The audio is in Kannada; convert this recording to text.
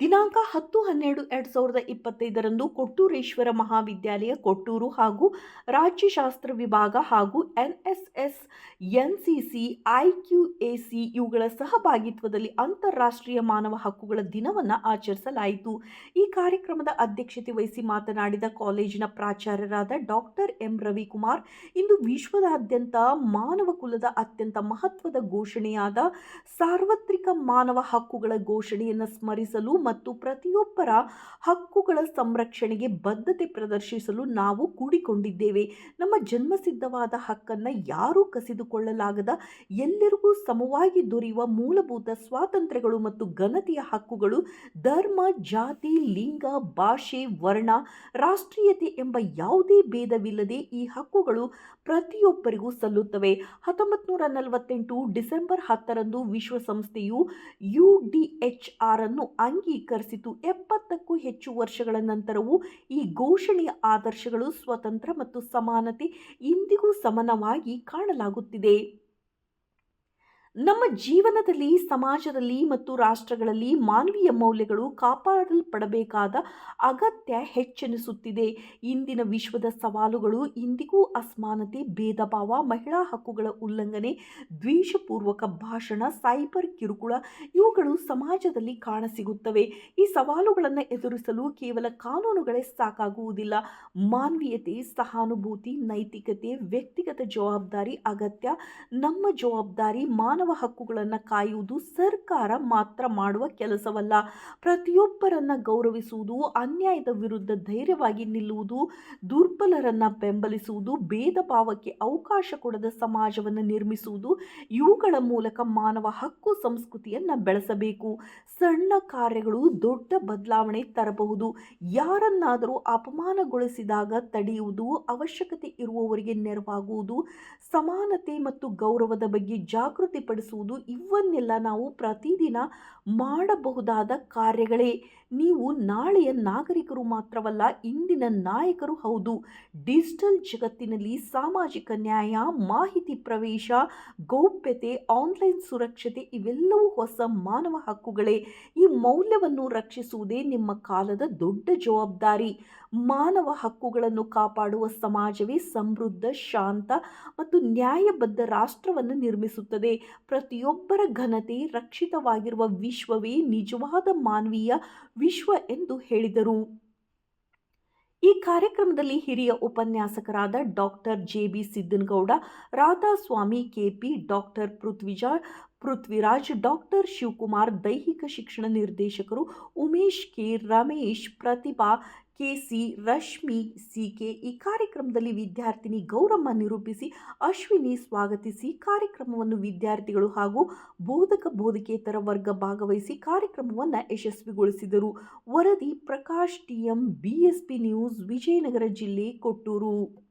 ದಿನಾಂಕ ಹತ್ತು ಹನ್ನೆರಡು ಎರಡು ಸಾವಿರದ ಇಪ್ಪತ್ತೈದರಂದು ಕೊಟ್ಟೂರೇಶ್ವರ ಮಹಾವಿದ್ಯಾಲಯ, ಕೊಟ್ಟೂರು ಹಾಗೂ ರಾಜ್ಯಶಾಸ್ತ್ರ ವಿಭಾಗ ಹಾಗೂ N S S N CC I Q A C ಇವುಗಳ ಸಹಭಾಗಿತ್ವದಲ್ಲಿ ಅಂತಾರಾಷ್ಟ್ರೀಯ ಮಾನವ ಹಕ್ಕುಗಳ ದಿನವನ್ನು ಆಚರಿಸಲಾಯಿತು. ಈ ಕಾರ್ಯಕ್ರಮದ ಅಧ್ಯಕ್ಷತೆ ವಹಿಸಿ ಮಾತನಾಡಿದ ಕಾಲೇಜಿನ ಪ್ರಾಚಾರ್ಯರಾದ ಡಾಕ್ಟರ್ ಎಂ. ರವಿಕುಮಾರ್, ಇಂದು ವಿಶ್ವದಾದ್ಯಂತ ಮಾನವ ಕುಲದ ಅತ್ಯಂತ ಮಹತ್ವದ ಘೋಷಣೆಯಾದ ಸಾರ್ವತ್ರಿಕ ಮಾನವ ಹಕ್ಕುಗಳ ಘೋಷಣೆಯನ್ನು ಸ್ಮರಿಸಲು ಮತ್ತು ಪ್ರತಿಯೊಬ್ಬರ ಹಕ್ಕುಗಳ ಸಂರಕ್ಷಣೆಗೆ ಬದ್ಧತೆ ಪ್ರದರ್ಶಿಸಲು ನಾವು ಕೂಡಿಕೊಂಡಿದ್ದೇವೆ. ನಮ್ಮ ಜನ್ಮಸಿದ್ಧವಾದ ಹಕ್ಕನ್ನು ಯಾರೂ ಕಸಿದುಕೊಳ್ಳಲಾಗದ, ಎಲ್ಲರಿಗೂ ಸಮವಾಗಿ ದೊರೆಯುವ ಮೂಲಭೂತ ಸ್ವಾತಂತ್ರ್ಯಗಳು ಮತ್ತು ಘನತೆಯ ಹಕ್ಕುಗಳು ಧರ್ಮ, ಜಾತಿ, ಲಿಂಗ, ಭಾಷೆ, ವರ್ಣ, ರಾಷ್ಟ್ರೀಯತೆ ಎಂಬ ಯಾವುದೇ ಭೇದವಿಲ್ಲದೆ ಈ ಹಕ್ಕುಗಳು ಪ್ರತಿಯೊಬ್ಬರಿಗೂ ಸಲ್ಲುತ್ತವೆ. ಹತ್ತೊಂಬತ್ತು ನೂರ ನಲವತ್ತೆಂಟು ಡಿಸೆಂಬರ್ ಹತ್ತರಂದು ವಿಶ್ವಸಂಸ್ಥೆಯು ಯು ಡಿ ಎಚ್ ಆರ್ ಅನ್ನು ಅಂಗೀಕರಿಸಿತು. ಎಪ್ಪತ್ತಕ್ಕೂ ಹೆಚ್ಚು ವರ್ಷಗಳ ನಂತರವೂ ಈ ಘೋಷಣೆಯ ಆದರ್ಶಗಳು ಸ್ವತಂತ್ರ ಮತ್ತು ಸಮಾನತೆ ಇಂದಿಗೂ ಸಮನವಾಗಿ ಕಾಣಲಾಗುತ್ತಿದೆ. ನಮ್ಮ ಜೀವನದಲ್ಲಿ, ಸಮಾಜದಲ್ಲಿ ಮತ್ತು ರಾಷ್ಟ್ರಗಳಲ್ಲಿ ಮಾನವೀಯ ಮೌಲ್ಯಗಳು ಕಾಪಾಡಲ್ಪಡಬೇಕಾದ ಅಗತ್ಯ ಹೆಚ್ಚೆನಿಸುತ್ತಿದೆ. ಇಂದಿನ ವಿಶ್ವದ ಸವಾಲುಗಳು, ಇಂದಿಗೂ ಅಸಮಾನತೆ ಭೇದ ಭಾವ ಮಹಿಳಾ ಹಕ್ಕುಗಳ ಉಲ್ಲಂಘನೆ, ದ್ವೇಷಪೂರ್ವಕ ಭಾಷಣ, ಸೈಬರ್ ಕಿರುಕುಳ, ಇವುಗಳು ಸಮಾಜದಲ್ಲಿ ಕಾಣಸಿಗುತ್ತವೆ. ಈ ಸವಾಲುಗಳನ್ನು ಎದುರಿಸಲು ಕೇವಲ ಕಾನೂನುಗಳೇ ಸಾಕಾಗುವುದಿಲ್ಲ. ಮಾನವೀಯತೆ, ಸಹಾನುಭೂತಿ, ನೈತಿಕತೆ, ವ್ಯಕ್ತಿಗತ ಜವಾಬ್ದಾರಿ, ಅಗತ್ಯ ನಮ್ಮ ಜವಾಬ್ದಾರಿ ಮಾನವ ಹಕ್ಕುಗಳನ್ನು ಕಾಯುವುದು ಸರ್ಕಾರ ಮಾತ್ರ ಮಾಡುವ ಕೆಲಸವಲ್ಲ. ಪ್ರತಿಯೊಬ್ಬರನ್ನು ಗೌರವಿಸುವುದು, ಅನ್ಯಾಯದ ವಿರುದ್ಧ ಧೈರ್ಯವಾಗಿ ನಿಲ್ಲುವುದು, ದುರ್ಬಲರನ್ನು ಬೆಂಬಲಿಸುವುದು, ಭೇದ ಭಾವಕ್ಕೆ ಅವಕಾಶ ಕೊಡದ ಸಮಾಜವನ್ನು ನಿರ್ಮಿಸುವುದು, ಇವುಗಳ ಮೂಲಕ ಮಾನವ ಹಕ್ಕು ಸಂಸ್ಕೃತಿಯನ್ನು ಬೆಳೆಸಬೇಕು. ಸಣ್ಣ ಕಾರ್ಯಗಳು ದೊಡ್ಡ ಬದಲಾವಣೆ ತರಬಹುದು. ಯಾರನ್ನಾದರೂ ಅಪಮಾನಗೊಳಿಸಿದಾಗ ತಡೆಯುವುದು, ಅವಶ್ಯಕತೆ ಇರುವವರಿಗೆ ನೆರವಾಗುವುದು, ಸಮಾನತೆ ಮತ್ತು ಗೌರವದ ಬಗ್ಗೆ ಜಾಗೃತಿ ಪಡಿಸುವುದು ಇವನ್ನೆಲ್ಲ ನಾವು ಪ್ರತಿದಿನ ಮಾಡಬಹುದಾದ ಕಾರ್ಯಗಳೇ. ನೀವು ನಾಳೆಯ ನಾಗರಿಕರು ಮಾತ್ರವಲ್ಲ, ಇಂದಿನ ನಾಯಕರು ಹೌದು. ಡಿಜಿಟಲ್ ಜಗತ್ತಿನಲ್ಲಿ ಸಾಮಾಜಿಕ ನ್ಯಾಯ, ಮಾಹಿತಿ ಪ್ರವೇಶ, ಗೌಪ್ಯತೆ, ಆನ್ಲೈನ್ ಸುರಕ್ಷತೆ ಇವೆಲ್ಲವೂ ಹೊಸ ಮಾನವ ಹಕ್ಕುಗಳೇ. ಈ ಮೌಲ್ಯವನ್ನು ರಕ್ಷಿಸುವುದೇ ನಿಮ್ಮ ಕಾಲದ ದೊಡ್ಡ ಜವಾಬ್ದಾರಿ. ಮಾನವ ಹಕ್ಕುಗಳನ್ನು ಕಾಪಾಡುವ ಸಮಾಜವೇ ಸಮೃದ್ಧ, ಶಾಂತ ಮತ್ತು ನ್ಯಾಯಬದ್ಧ ರಾಷ್ಟ್ರವನ್ನು ನಿರ್ಮಿಸುತ್ತದೆ. ಪ್ರತಿಯೊಬ್ಬರ ಘನತೆ ರಕ್ಷಿತವಾಗಿರುವ ವಿಶ್ವವೇ ನಿಜವಾದ ಮಾನವೀಯ ವಿಶ್ವ ಎಂದು ಹೇಳಿದರು. ಈ ಕಾರ್ಯಕ್ರಮದಲ್ಲಿ ಹಿರಿಯ ಉಪನ್ಯಾಸಕರಾದ doctor J B Siddanagouda Radhaswamy KP doctor ಪೃಥ್ವಿಜ, Prithviraj, doctor Shivakumar, ದೈಹಿಕ ಶಿಕ್ಷಣ ನಿರ್ದೇಶಕರು Umesh K Ramesh, Pratibha KC Rashmi CK ಈ ಕಾರ್ಯಕ್ರಮದಲ್ಲಿ ವಿದ್ಯಾರ್ಥಿನಿ ಗೌರಮ್ಮ ನಿರೂಪಿಸಿ, ಅಶ್ವಿನಿ ಸ್ವಾಗತಿಸಿ, ಕಾರ್ಯಕ್ರಮವನ್ನು ವಿದ್ಯಾರ್ಥಿಗಳು ಹಾಗೂ ಬೋಧಕ ಬೋಧಕೇತರ ವರ್ಗ ಭಾಗವಹಿಸಿ ಕಾರ್ಯಕ್ರಮವನ್ನು ಯಶಸ್ವಿಗೊಳಿಸಿದರು. ವರದಿ Prakash TM BSP news, Vijayanagara ಜಿಲ್ಲೆ, ಕೊಟ್ಟೂರು.